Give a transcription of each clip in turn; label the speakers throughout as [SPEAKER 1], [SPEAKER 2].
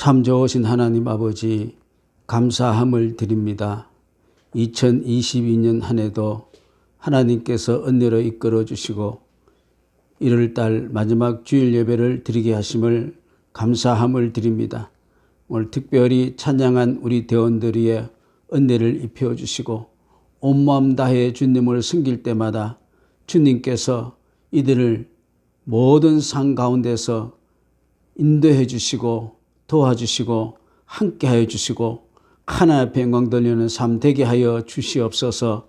[SPEAKER 1] 참 좋으신 하나님 아버지 감사함을 드립니다. 2022년 한 해도 하나님께서 은혜로 이끌어 주시고 1월달 마지막 주일 예배를 드리게 하심을 감사함을 드립니다. 오늘 특별히 찬양한 우리 대원들의 은혜를 입혀 주시고 온마음 다해 주님을 섬길 때마다 주님께서 이들을 모든 상 가운데서 인도해 주시고 도와주시고 함께하여 주시고 하나 앞에 영광 돌리는 삶 되게 하여 주시옵소서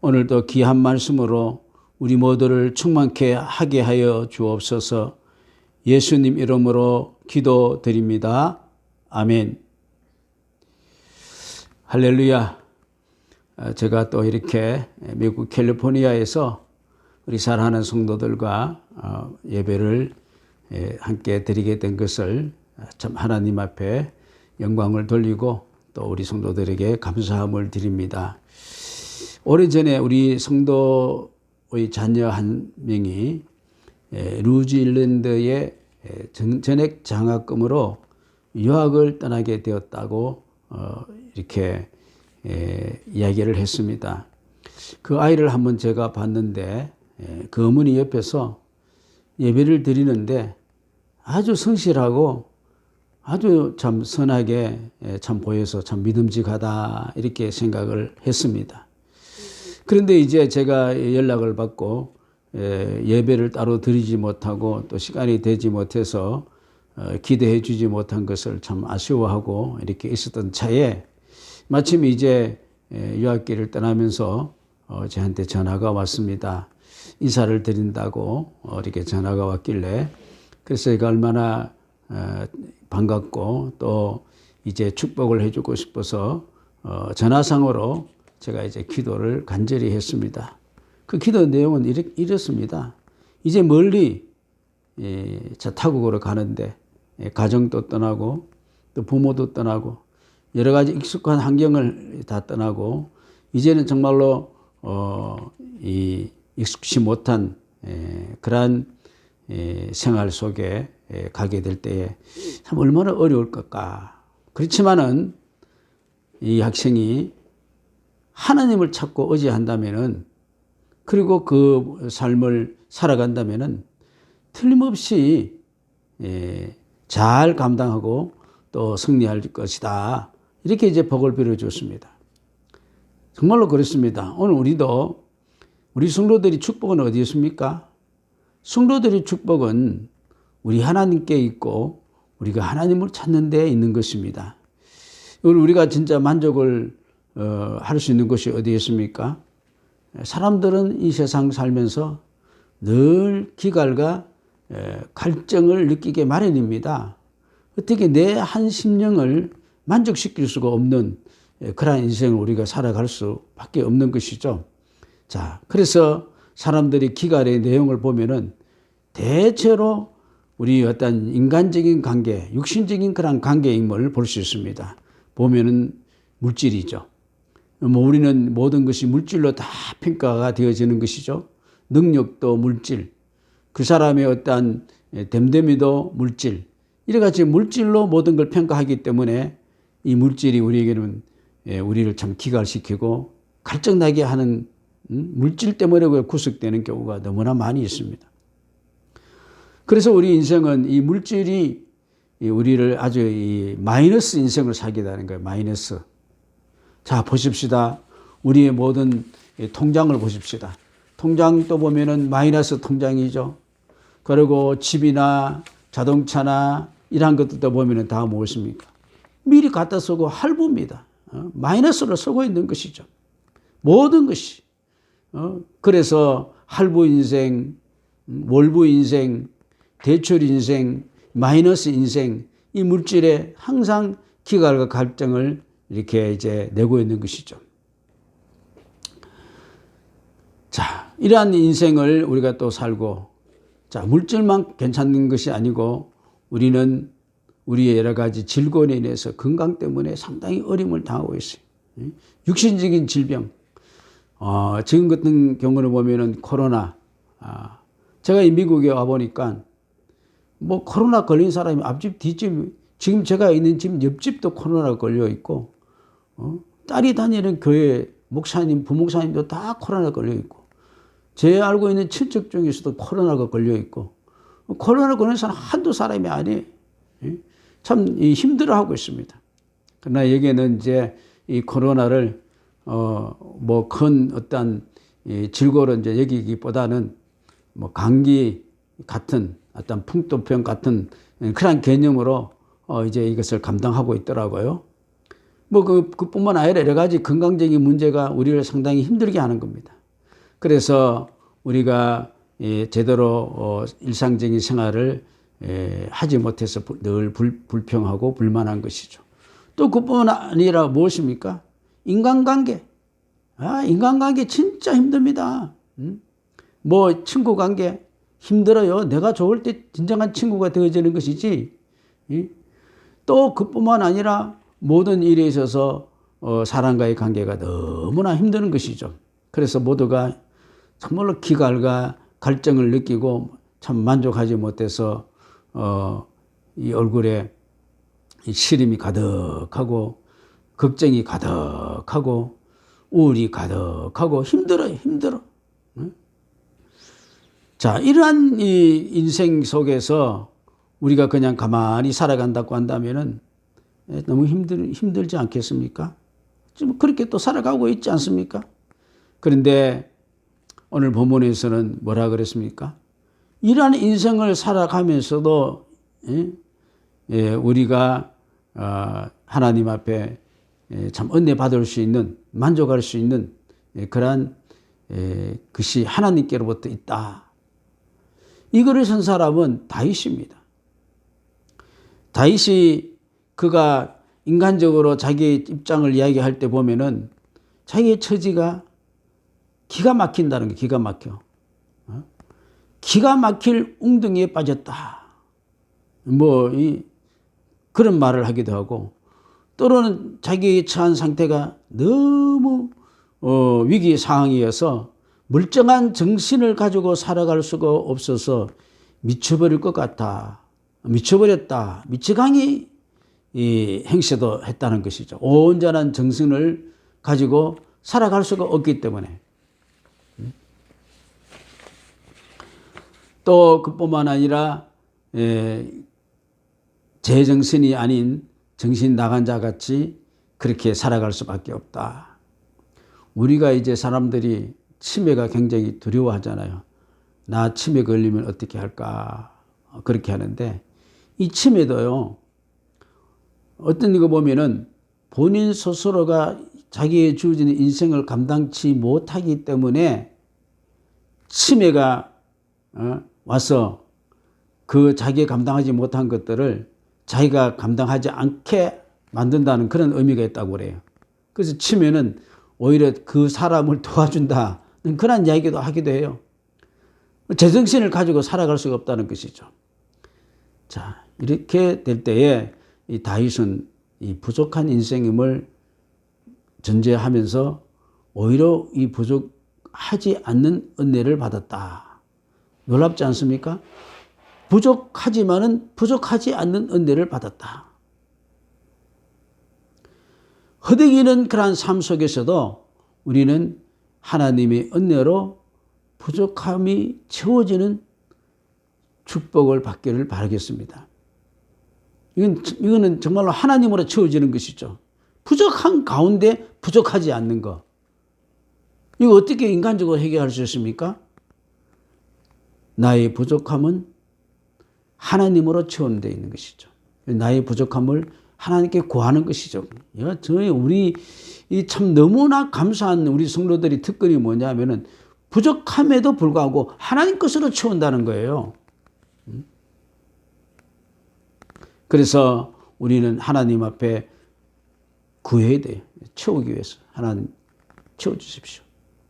[SPEAKER 1] 오늘도 귀한 말씀으로 우리 모두를 충만케 하게 하여 주옵소서 예수님 이름으로 기도드립니다. 아멘. 할렐루야. 아, 제가 또 이렇게 미국 캘리포니아에서 우리 사랑하는 성도들과 어, 예배를 예, 함께 드리게 된 것을 참 하나님 앞에 영광을 돌리고 또 우리 성도들에게 감사함을 드립니다. 오래전에 우리 성도의 자녀 한 명이 예, 루즈일랜드의 예, 전액 장학금으로 유학을 떠나게 되었다고 어, 이렇게 이야기를 했습니다. 그 아이를 한번 제가 봤는데 그 어머니 옆에서 예배를 드리는데 아주 성실하고 아주 참 선하게 참 보여서 참 믿음직하다 이렇게 생각을 했습니다. 그런데 이제 제가 연락을 받고 예배를 따로 드리지 못하고 또 시간이 되지 못해서 어, 기대해 주지 못한 것을 참 아쉬워하고 이렇게 있었던 차에 마침 이제 유학길을 떠나면서 어, 저한테 전화가 왔습니다. 인사를 드린다고 어, 이렇게 전화가 왔길래 그래서 제가 얼마나 반갑고 또 이제 축복을 해주고 싶어서 전화상으로 제가 이제 기도를 간절히 했습니다. 그 기도 내용은 이렇습니다. 이제 멀리 차 타국으로 가는데 가정도 떠나고 또 부모도 떠나고 여러 가지 익숙한 환경을 다 떠나고 이제는 정말로 어이 익숙치 못한 그러한 생활 속에 가게 될 때에 참 얼마나 어려울 것까. 그렇지만은 이 학생이 하나님을 찾고 의지한다면은 그리고 그 삶을 살아간다면은 틀림없이 잘 감당하고 또 승리할 것이다. 이렇게 이제 복을 빌어줬습니다. 정말로 그렇습니다. 오늘 우리도 우리 성도들이 축복은 어디 있습니까? 성도들의 축복은 우리 하나님께 있고 우리가 하나님을 찾는 데 있는 것입니다. 우리가 진짜 만족을 어, 할 수 있는 것이 어디에 있습니까? 사람들은 이 세상 살면서 늘 기갈과 갈증을 느끼게 마련입니다. 어떻게 내 한 심령을 만족시킬 수가 없는 그러한 인생을 우리가 살아갈 수밖에 없는 것이죠. 자, 그래서 사람들이 기갈의 내용을 보면은 대체로 우리 어떤 인간적인 관계, 육신적인 그런 관계임을 볼 수 있습니다. 보면은 물질이죠. 뭐 우리는 모든 것이 물질로 다 평가가 되어지는 것이죠. 능력도 물질, 그 사람의 어떠한 됨됨이도 물질, 이래같이 물질로 모든 걸 평가하기 때문에 이 물질이 우리에게는 예, 우리를 참 기갈시키고 갈증나게 하는 음, 물질 때문에 구속되는 경우가 너무나 많이 있습니다. 그래서 우리 인생은 이 물질이 우리를 아주 이 마이너스 인생을 살게 되는 거예요. 마이너스. 자, 보십시다. 우리의 모든 통장을 보십시다. 통장 또 보면은 마이너스 통장이죠. 그리고 집이나 자동차나 이러한 것들도 보면은 다 무엇입니까? 미리 갖다 쓰고 할부입니다. 어? 마이너스로 쓰고 있는 것이죠. 모든 것이. 어? 그래서 할부 인생, 음, 월부 인생, 대출 인생, 마이너스 인생, 이 물질에 항상 기갈과 갈증을 이렇게 이제 내고 있는 것이죠. 자, 이러한 인생을 우리가 또 살고, 자, 물질만 괜찮은 것이 아니고 우리는 우리의 여러 가지 질권에 인해서 건강 때문에 상당히 어림을 당하고 있어요. 육신적인 질병. 어, 지금 같은 경우를 보면은 코로나. 아, 제가 이 미국에 와보니까 뭐 코로나 걸린 사람이 앞집, 뒷집 지금 제가 있는 집 옆집도 코로나 걸려 있고, 어? 딸이 다니는 교회 목사님, 부목사님도 다 코로나 걸려 있고, 제 알고 있는 친척 중에서도 코로나가 걸려 있고, 코로나 걸린 사람 한두 사람이 아니에요. 예? 참 힘들어하고 있습니다. 그러나 여기에는 이제 이 코로나를 어 뭐 큰 어떤 이 질고로 이제 여기기보다는 뭐 감기 같은 어떤 풍토병 같은 그런 개념으로 어 이제 이것을 감당하고 있더라고요. 뭐 그, 그뿐만 아니라 여러 가지 건강적인 문제가 우리를 상당히 힘들게 하는 겁니다. 그래서 우리가 예, 제대로 어, 일상적인 생활을 예, 하지 못해서 불- 늘 불, 불평하고 불만한 것이죠. 또 그뿐만 아니라 무엇입니까? 인간관계. 아, 인간관계 진짜 힘듭니다. 음? 뭐 친구 관계 힘들어요. 내가 좋을 때 진정한 친구가 되어지는 것이지. 이? 또 그뿐만 아니라 모든 일에 있어서 어, 사람과의 관계가 너무나 힘든 것이죠. 그래서 모두가 정말로 기갈과 갈증을 느끼고 참 만족하지 못해서 어, 이 얼굴에 이 시름이 가득하고 걱정이 가득하고 우울이 가득하고 힘들어요, 힘들어. 응? 자, 이러한 이 인생 속에서 우리가 그냥 가만히 살아간다고 한다면은 예, 너무 힘들, 힘들지 않겠습니까? 지금 그렇게 또 살아가고 있지 않습니까? 그런데 오늘 본문에서는 뭐라 그랬습니까? 이러한 인생을 살아가면서도 예? 예, 우리가 어, 하나님 앞에 예, 참 은혜 받을 수 있는 만족할 수 있는 예, 그러한 예, 것이 하나님께로부터 있다. 이거를 선 사람은 다윗입니다. 다윗이 그가 인간적으로 자기 입장을 이야기할 때 보면은 자기의 처지가 기가 막힌다는 게 기가 막혀. 어? 기가 막힐 웅덩이에 빠졌다. 뭐, 이, 그런 말을 하기도 하고, 또는 자기의 처한 상태가 너무, 어, 위기 상황이어서 멀쩡한 정신을 가지고 살아갈 수가 없어서 미쳐버릴 것 같아. 미쳐버렸다. 미치광이 이 행세도 했다는 것이죠. 온전한 정신을 가지고 살아갈 수가 없기 때문에. 또 그뿐만 아니라 에, 제정신이 아닌 정신 나간 자 같이 그렇게 살아갈 수밖에 없다. 우리가 이제 사람들이 치매가 굉장히 두려워하잖아요. 나 치매 걸리면 어떻게 할까? 그렇게 하는데 이 치매도요. 어떤 이거 보면은 본인 스스로가 자기의 주어지는 인생을 감당치 못하기 때문에 치매가 어, 와서 그 자기가 감당하지 못한 것들을 자기가 감당하지 않게 만든다는 그런 의미가 있다고 그래요. 그래서 치매는 오히려 그 사람을 도와준다는 그런 이야기도 하기도 해요. 제정신을 가지고 살아갈 수가 없다는 것이죠. 자, 이렇게 될 때에 이 다윗은 이 부족한 인생임을 전제하면서 오히려 이 부족하지 않는 은혜를 받았다. 놀랍지 않습니까? 부족하지만은 부족하지 않는 은혜를 받았다. 허덕이는 그러한 삶 속에서도 우리는 하나님의 은혜로 부족함이 채워지는 축복을 받기를 바라겠습니다. 이건, 이거는 정말로 하나님으로 채워지는 것이죠. 부족한 가운데 부족하지 않는 것. 이거 어떻게 인간적으로 해결할 수 있습니까? 나의 부족함은 하나님으로 채운되어 있는 것이죠. 나의 부족함을 하나님께 구하는 것이죠. 저희 우리 이 참 너무나 감사한 우리 성도들이 특권이 뭐냐면은 부족함에도 불구하고 하나님 것으로 채운다는 거예요. 그래서 우리는 하나님 앞에 구해야 돼요. 채우기 위해서. 하나님 채워주십시오.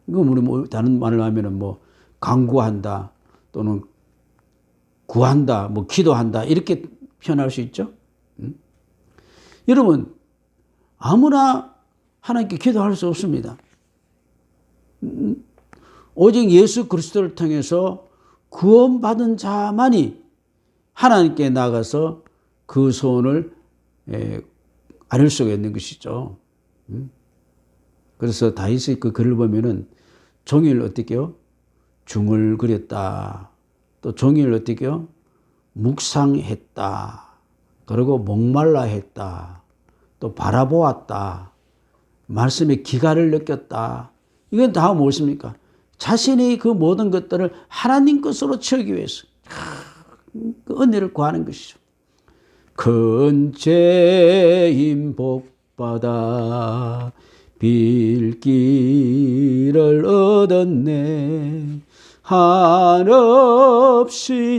[SPEAKER 1] 이거 우리 뭐 다른 말을 하면은 뭐 강구한다 또는 구한다, 뭐 기도한다 이렇게 표현할 수 있죠. 음? 여러분 아무나 하나님께 기도할 수 없습니다. 음, 오직 예수 그리스도를 통해서 구원받은 자만이 하나님께 나가서 그 소원을 에, 아닐 수가 있는 것이죠. 음? 그래서 다윗의 그 글을 보면은 종일 어떻게요? 중을 그렸다. 또 종일 어떻게요? 묵상했다. 그리고 목말라 했다. 또 바라보았다. 말씀의 기가를 느꼈다. 이건 다 무엇입니까? 자신이 그 모든 것들을 하나님 것으로 채우기 위해서 그 은혜를 구하는 것이죠. 큰 죄인 복받아 빌기를 얻었네 한없이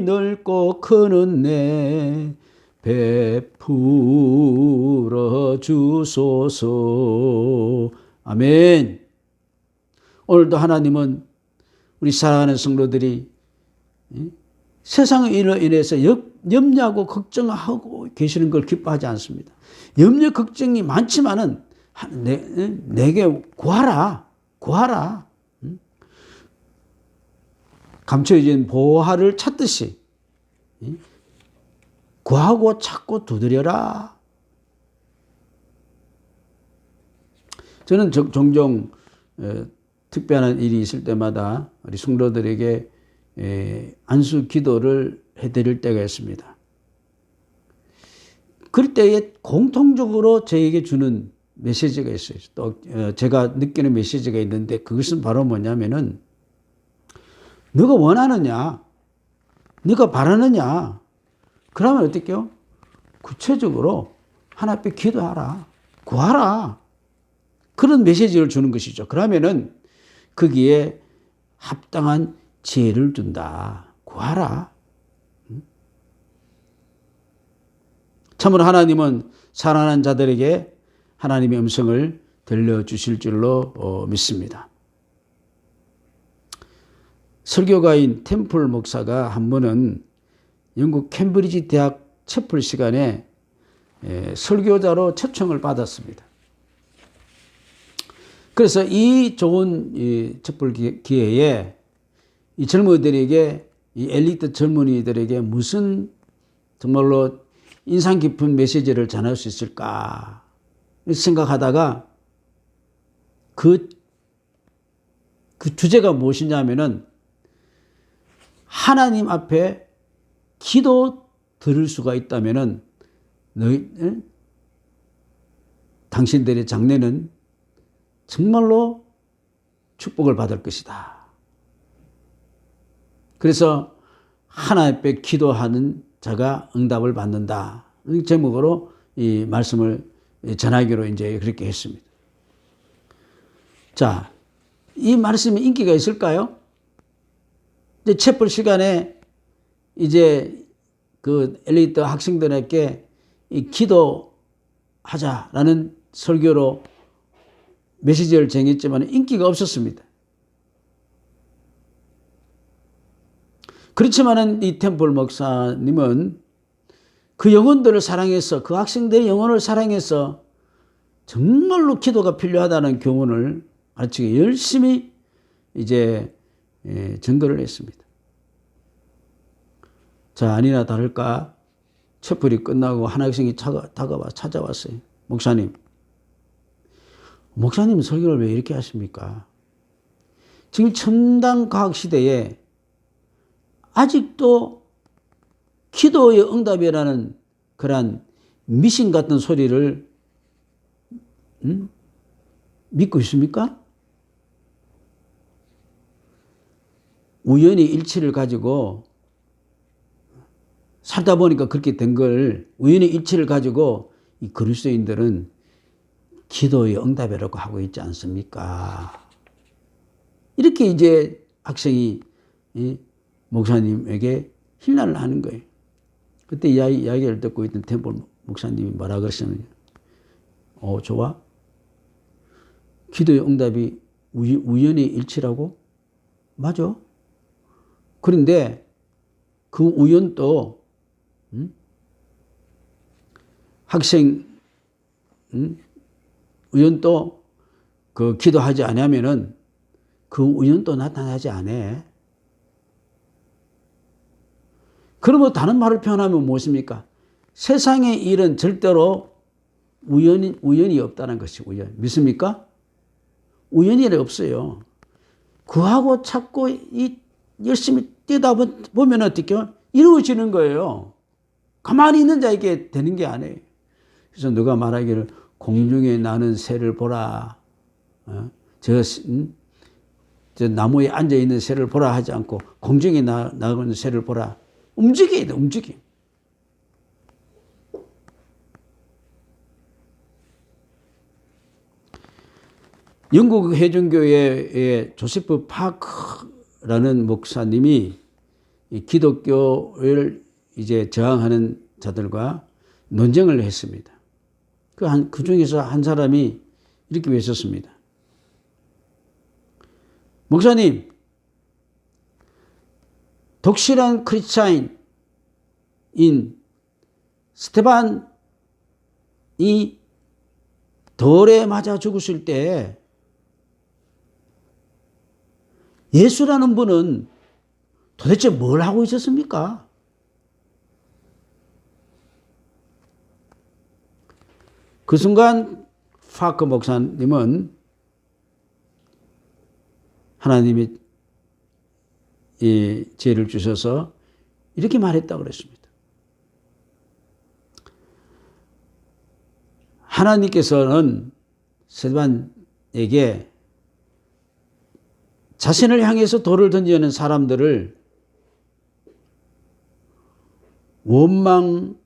[SPEAKER 1] 넓고 큰 은혜 베 풀어 주소서 아멘 오늘도 하나님은 우리 사랑하는 성도들이 세상의 일로 인해서 염- 염려하고 걱정하고 계시는 걸 기뻐하지 않습니다. 염려 걱정이 많지만은 하- 내, 내게 구하라. 구하라. 응? 감춰진 보화를 찾듯이 응? 구하고 찾고 두드려라. 저는 저- 종종 어, 특별한 일이 있을 때마다 우리 성도들에게 에, 안수 기도를 해드릴 때가 있습니다. 그럴 때에 공통적으로 저에게 주는 메시지가 있어요. 또 어, 제가 느끼는 메시지가 있는데 그것은 바로 뭐냐면은 너가 원하느냐, 네가 바라느냐, 그러면 어떻게요? 구체적으로 하나 앞에 기도하라, 구하라. 그런 메시지를 주는 것이죠. 그러면은 거기에 합당한 지혜를 준다. 구하라. 참으로 하나님은 살아난 자들에게 하나님의 음성을 들려주실 줄로 어, 믿습니다. 설교가인 템플 목사가 한 번은 영국 캠브리지 대학 채플 시간에 에, 설교자로 초청을 받았습니다. 그래서 이 좋은 이 촛불 기- 기회에 이 젊은이들에게 이 엘리트 젊은이들에게 무슨 정말로 인상 깊은 메시지를 전할 수 있을까 생각하다가 그, 그 주제가 무엇이냐면은 하나님 앞에 기도 들을 수가 있다면은 너희 에? 당신들의 장래는 정말로 축복을 받을 것이다. 그래서 하나님 앞에 기도하는 자가 응답을 받는다. 이 제목으로 이 말씀을 전하기로 이제 그렇게 했습니다. 자, 이 말씀이 인기가 있을까요? 이제 채플 시간에 이제 그 엘리트 학생들에게 이 기도하자라는 설교로 메시지를 정했지만 인기가 없었습니다. 그렇지만은 이 템플 목사님은 그 영혼들을 사랑해서 그 학생들의 영혼을 사랑해서 정말로 기도가 필요하다는 교훈을 가르치기 열심히 이제 예, 전도를 했습니다. 자 아니나 다를까 채플이 끝나고 한 학생이 차가, 다가와 찾아왔어요. 목사님, 목사님 설교를 왜 이렇게 하십니까? 지금 첨단 과학 시대에 아직도 기도의 응답이라는 그러한 미신 같은 소리를 음? 믿고 있습니까? 우연히 일치를 가지고 살다 보니까 그렇게 된 걸 우연히 일치를 가지고 이 그리스도인들은 기도의 응답이라고 하고 있지 않습니까? 이렇게 이제 학생이 이 목사님에게 힐난을 하는 거예요. 그때 이야기, 이야기를 듣고 있던 템플 목사님이 뭐라 그러시냐면, 어, 좋아? 기도의 응답이 우연히 일치라고? 맞아. 그런데 그 우연도, 음? 학생, 음? 우연도 그 기도하지 않으면은 그 우연도 나타나지 않아. 그러면 다른 말을 표현하면 무엇입니까? 세상의 일은 절대로 우연이, 우연이 없다는 것이 우연. 믿습니까? 우연이 없어요. 그하고 찾고 이 열심히 뛰다 보면 어떻게 이루어지는 거예요. 가만히 있는 자에게 되는 게 아니에요. 그래서 누가 말하기를 공중에 나는 새를 보라. 어? 저, 음? 저 나무에 앉아 있는 새를 보라 하지 않고 공중에 나, 나가는 새를 보라. 움직여야 돼, 움직임. 영국 회중교회의 조세프 파크라는 목사님이 기독교를 이제 저항하는 자들과 논쟁을 했습니다. 그 한, 그 중에서 한 사람이 이렇게 외쳤습니다. 목사님, 독실한 크리스차인인 스테반이 돌에 맞아 죽었을 때 예수라는 분은 도대체 뭘 하고 있었습니까? 그 순간 파크 목사님은 하나님이 이 지혜를 주셔서 이렇게 말했다고 그랬습니다. 하나님께서는 세반에게 자신을 향해서 돌을 던지는 사람들을 원망하기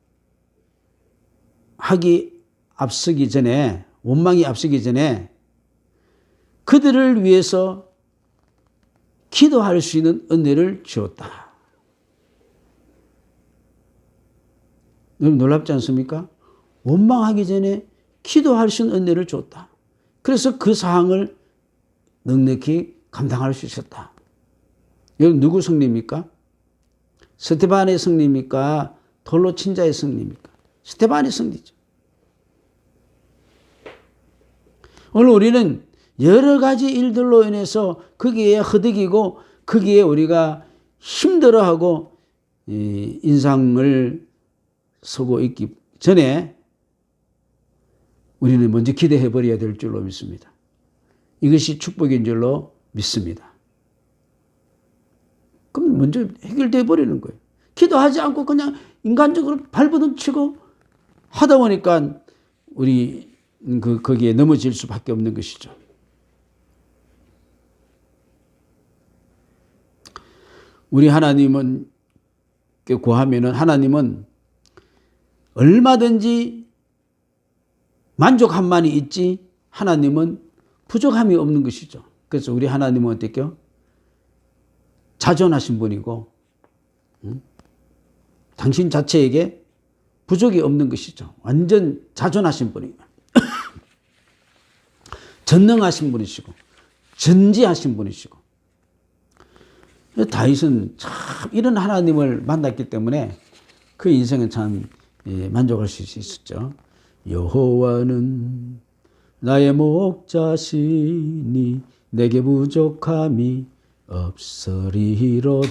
[SPEAKER 1] 앞서기 전에 원망이 앞서기 전에 그들을 위해서 기도할 수 있는 은혜를 주었다. 여러분 놀랍지 않습니까? 원망하기 전에 기도할 수 있는 은혜를 줬다. 그래서 그 사항을 넉넉히 감당할 수 있었다. 여러분 누구 승리입니까? 스테반의 승리입니까? 돌로 친자의 승리입니까? 스테반의 승리죠. 오늘 우리는 여러 가지 일들로 인해서 거기에 허덕이고 거기에 우리가 힘들어하고 인상을 쓰고 있기 전에 우리는 먼저 기대해 버려야 될 줄로 믿습니다. 이것이 축복인 줄로 믿습니다. 그럼 먼저 해결돼 버리는 거예요. 기도하지 않고 그냥 인간적으로 발버둥 치고 하다 보니까 우리 그 거기에 넘어질 수밖에 없는 것이죠. 우리 하나님은 구하면은 하나님은 얼마든지 만족함만이 있지 하나님은 부족함이 없는 것이죠. 그래서 우리 하나님은 어떻게요? 자존하신 분이고 응? 당신 자체에게 부족이 없는 것이죠. 완전 자존하신 분이고 전능하신 분이시고 전지하신 분이시고 다윗은 참 이런 하나님을 만났기 때문에 그 인생은 참 예, 만족할 수 있었죠. 여호와는 나의 목자시니 내게 부족함이 없으리로다.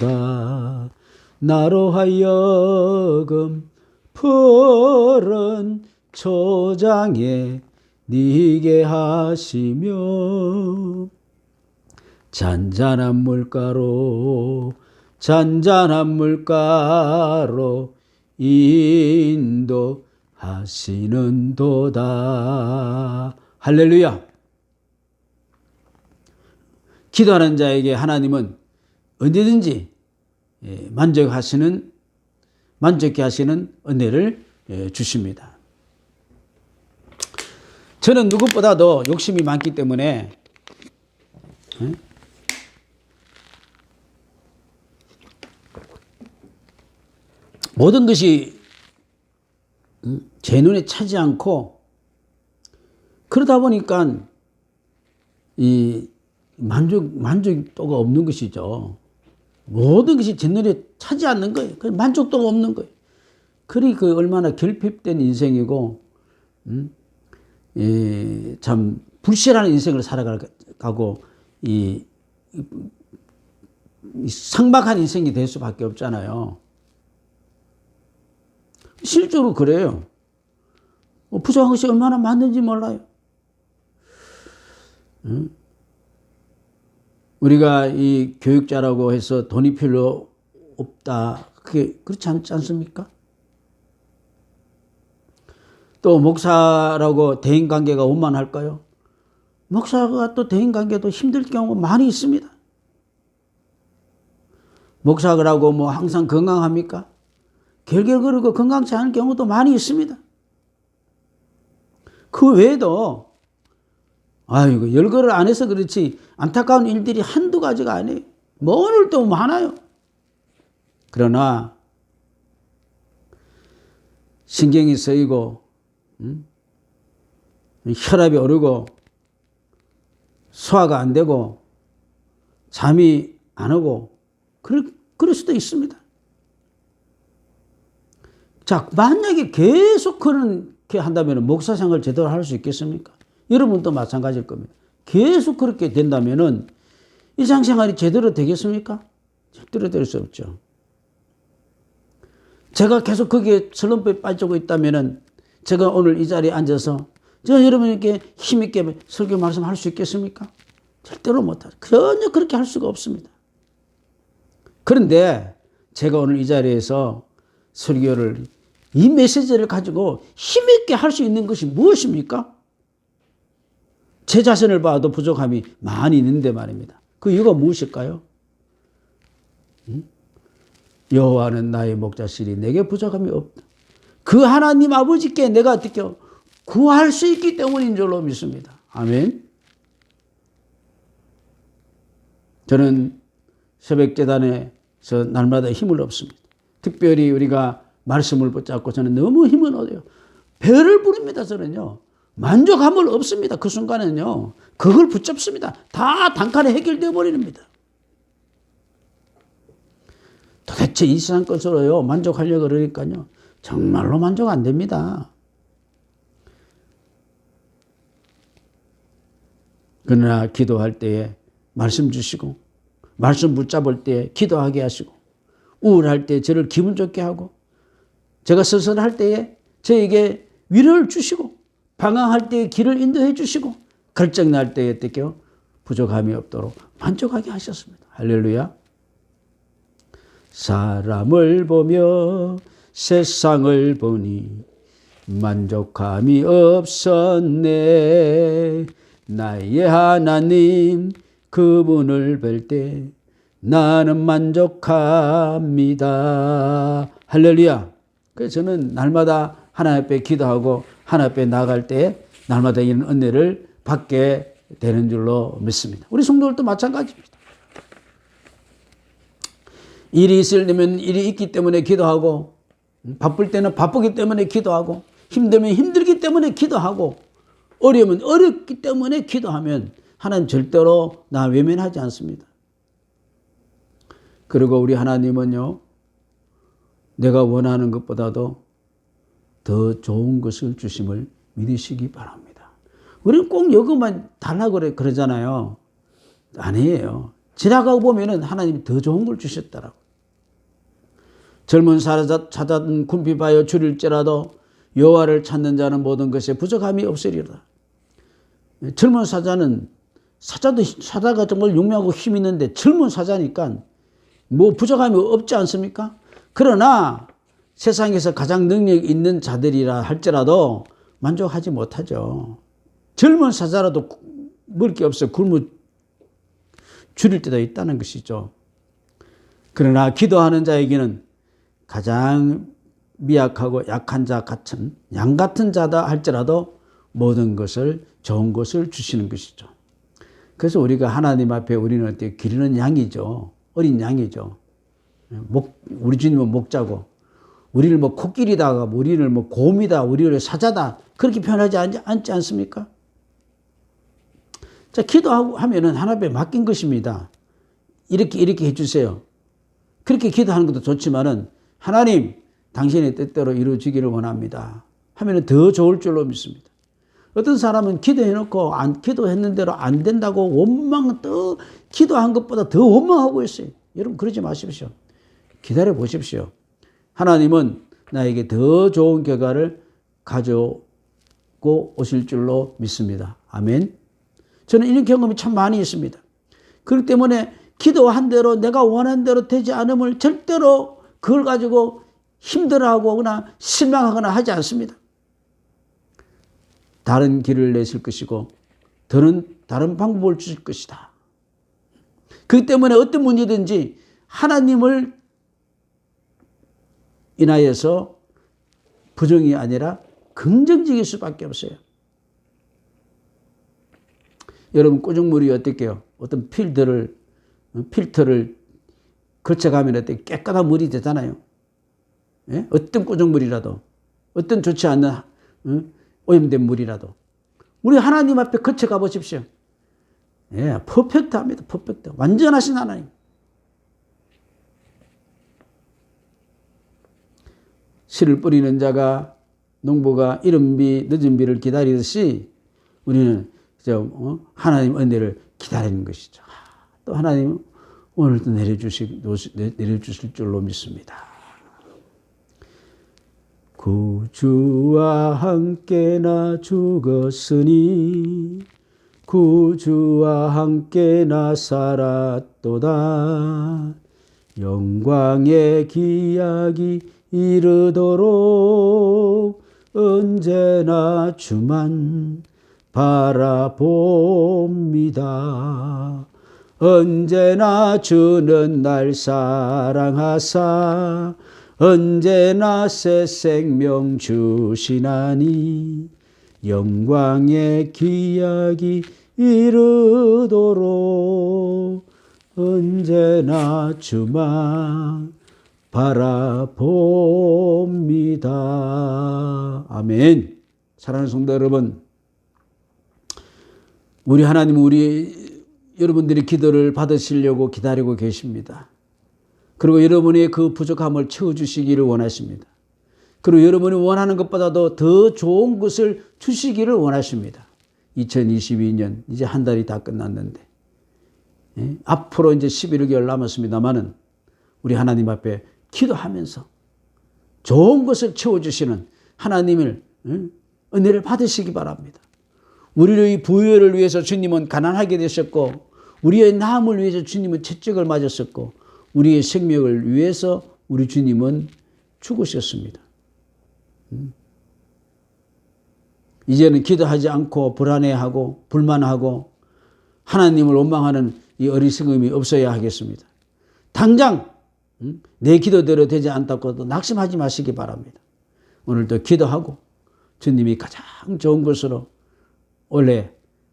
[SPEAKER 1] 나로 하여금 푸른 초장에 니게 하시며 잔잔한 물가로 잔잔한 물가로 인도하시는 도다. 할렐루야. 기도하는 자에게 하나님은 언제든지 예, 만족하시는 만족케 하시는 은혜를 예, 주십니다. 저는 누구보다도 욕심이 많기 때문에 모든 것이 제 눈에 차지 않고 그러다 보니까 이 만족 만족도가 없는 것이죠. 모든 것이 제 눈에 차지 않는 거예요. 그 만족도가 없는 거예요. 그리 그 얼마나 결핍된 인생이고 음? 이, 참 불실한 인생을 살아가고 이, 이 상박한 인생이 될 수밖에 없잖아요. 실제로 그래요. 뭐 부족한 것이 얼마나 많은지 몰라요. 응? 우리가 이 교육자라고 해서 돈이 필요 없다. 그게 그렇지 않지 않습니까? 또 목사라고 대인 관계가 원만할까요? 목사가 또 대인 관계도 힘들 경우가 많이 있습니다. 목사라고 뭐 항상 건강합니까? 결결거리고 건강치 않은 경우도 많이 있습니다. 그 외에도 아이고 열거를 안 해서 그렇지 안타까운 일들이 한두 가지가 아니에요. 뭐 오늘도 많아요. 그러나 신경이 쓰이고 음? 혈압이 오르고 소화가 안 되고 잠이 안 오고 그럴, 그럴 수도 있습니다. 자, 만약에 계속 그렇게 한다면 목사 생활 제대로 할 수 있겠습니까? 여러분도 마찬가지일 겁니다. 계속 그렇게 된다면은 일상생활이 제대로 되겠습니까? 절대로 될 수 없죠. 제가 계속 거기에 슬럼프에 빠지고 있다면은 제가 오늘 이 자리에 앉아서 저 여러분에게 힘있게 설교 말씀할 수 있겠습니까? 절대로 못하죠. 전혀 그렇게 할 수가 없습니다. 그런데 제가 오늘 이 자리에서 설교를 이 메시지를 가지고 힘있게 할 수 있는 것이 무엇입니까? 제 자신을 봐도 부족함이 많이 있는데 말입니다. 그 이유가 무엇일까요? 여호와는 나의 목자시리 내게 부족함이 없다. 그 하나님 아버지께 내가 어떻게 구할 수 있기 때문인 줄로 믿습니다. 아멘. 저는 새벽재단에서 날마다 힘을 얻습니다. 특별히 우리가 말씀을 붙잡고 저는 너무 힘을 얻어요. 배를 부릅니다, 저는요. 만족함을 없습니다. 그 순간은요. 그걸 붙잡습니다. 다 단칸에 해결되어 버립니다. 도대체 이 세상 것으로요. 만족하려고 그러니까요. 정말로 만족 안 됩니다. 그러나 기도할 때에 말씀 주시고 말씀 붙잡을 때 기도하게 하시고 우울할 때 저를 기분 좋게 하고 제가 서선할 때에 저에게 위로를 주시고 방황할 때에 길을 인도해 주시고 결정 날 때에 어떻게요? 부족함이 없도록 만족하게 하셨습니다. 할렐루야. 사람을 보며 세상을 보니 만족함이 없었네. 나의 하나님 그분을 뵐 때 나는 만족합니다. 할렐루야. 그래서 저는 날마다 하나님 앞에 기도하고 하나님 앞에 나갈 때 날마다 이런 은혜를 받게 되는 줄로 믿습니다. 우리 성도들도 마찬가지입니다. 일이 있으려면 일이 있기 때문에 기도하고 바쁠 때는 바쁘기 때문에 기도하고 힘들면 힘들기 때문에 기도하고 어려우면 어렵기 때문에 기도하면 하나님 절대로 나 외면하지 않습니다. 그리고 우리 하나님은요, 내가 원하는 것보다도 더 좋은 것을 주심을 믿으시기 바랍니다. 우리는 꼭 이것만 달라고 그래, 그러잖아요. 아니에요. 지나가고 보면은 하나님이 더 좋은 걸 주셨다라고. 젊은 사자는 굶비바여 줄일지라도 여호와를 찾는 자는 모든 것에 부족함이 없으리라. 젊은 사자는 사자도 사자가 정말 용맹하고 힘 있는데 젊은 사자니까 뭐 부족함이 없지 않습니까? 그러나 세상에서 가장 능력 있는 자들이라 할지라도 만족하지 못하죠. 젊은 사자라도 먹을 게 없어 굶어 줄일 때도 있다는 것이죠. 그러나 기도하는 자에게는 가장 미약하고 약한 자 같은 양 같은 자다 할지라도 모든 것을 좋은 것을 주시는 것이죠. 그래서 우리가 하나님 앞에 우리는 어떻게 기르는 양이죠. 어린 양이죠. 목, 우리 주님은 목자고, 우리를 뭐 코끼리다가, 우리를 뭐 곰이다, 우리를 사자다, 그렇게 표현하지 않지, 않습니까? 자, 기도하고 하면은 하나님에 맡긴 것입니다. 이렇게, 이렇게 해주세요. 그렇게 기도하는 것도 좋지만은, 하나님, 당신의 뜻대로 이루어지기를 원합니다. 하면은 더 좋을 줄로 믿습니다. 어떤 사람은 기도해놓고 안 기도했는 대로 안 된다고 원망 또 기도한 것보다 더 원망하고 있어요. 여러분 그러지 마십시오. 기다려 보십시오. 하나님은 나에게 더 좋은 결과를 가져 받고 오실 줄로 믿습니다. 아멘. 저는 이런 경험이 참 많이 있습니다. 그렇기 때문에 기도한 대로 내가 원한 대로 되지 않음을 절대로 그걸 가지고 힘들어하거나 실망하거나 하지 않습니다. 다른 길을 내실 것이고 더는 다른 방법을 주실 것이다. 그렇기 때문에 어떤 문제든지 하나님을 인하여서 부정이 아니라 긍정적일 수밖에 없어요. 여러분 꾸중물이 어떻게요? 어떤 필터를 필터를 거쳐가면 어떻게 깨끗한 물이 되잖아요. 예? 어떤 꾸중물이라도 어떤 좋지 않는 어? 오염된 물이라도 우리 하나님 앞에 거쳐가 보십시오. 예, 퍼펙트합니다. 퍼펙트. 완전하신 하나님. 씨를 뿌리는 자가 농부가 이른 비 늦은 비를 기다리듯이 우리는 저 어? 하나님 은혜를 기다리는 것이죠. 또 하나님 오늘도 내려주실 내려주실 줄로 믿습니다. 구주와 함께 나 죽었으니 구주와 함께 나 살았도다 영광의 기약이 이르도록 언제나 주만 바라봅니다. 언제나 주는 날 사랑하사 언제나 새 생명 주시나니 영광의 기약이 이르도록 언제나 주만 바라봅니다. 아멘. 사랑하는 성도 여러분, 우리 하나님 우리 여러분들의 기도를 받으시려고 기다리고 계십니다. 그리고 여러분의 그 부족함을 채워주시기를 원하십니다. 그리고 여러분이 원하는 것보다도 더 좋은 것을 주시기를 원하십니다. 2022년 이제 한 달이 다 끝났는데 예? 앞으로 이제 11개월 남았습니다만은 우리 하나님 앞에 기도하면서 좋은 것을 채워주시는 하나님을 예? 은혜를 받으시기 바랍니다. 우리의 부여를 위해서 주님은 가난하게 되셨고 우리의 남을 위해서 주님은 채찍을 맞았었고 우리의 생명을 위해서 우리 주님은 죽으셨습니다. 음. 이제는 기도하지 않고 불안해하고 불만하고 하나님을 원망하는 이 어리석음이 없어야 하겠습니다. 당장 음, 내 기도대로 되지 않다고도 낙심하지 마시기 바랍니다. 오늘도 기도하고 주님이 가장 좋은 것으로 원래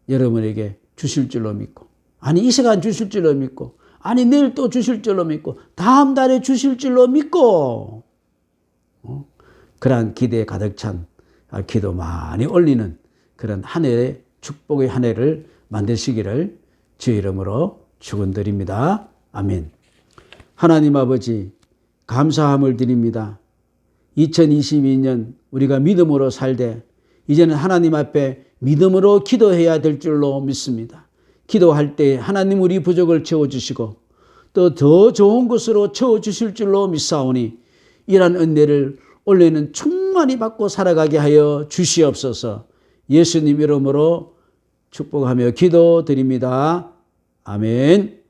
[SPEAKER 1] 여러분에게 주실 줄로 믿고 아니 이 시간 주실 줄로 믿고 아니 내일 또 주실 줄로 믿고 다음 달에 주실 줄로 믿고 어? 그러한 기대에 가득 찬 기도 많이 올리는 그런 한 해의 축복의 한 해를 만드시기를 주 이름으로 축원드립니다. 아멘. 하나님 아버지 감사함을 드립니다. 2022년 우리가 믿음으로 살되 이제는 하나님 앞에 믿음으로 기도해야 될 줄로 믿습니다. 기도할 때 하나님 우리 부족을 채워주시고 또 더 좋은 것으로 채워주실 줄로 믿사오니 이러한 은혜를 올해는 충만히 받고 살아가게 하여 주시옵소서 예수님 이름으로 축복하며 기도드립니다. 아멘.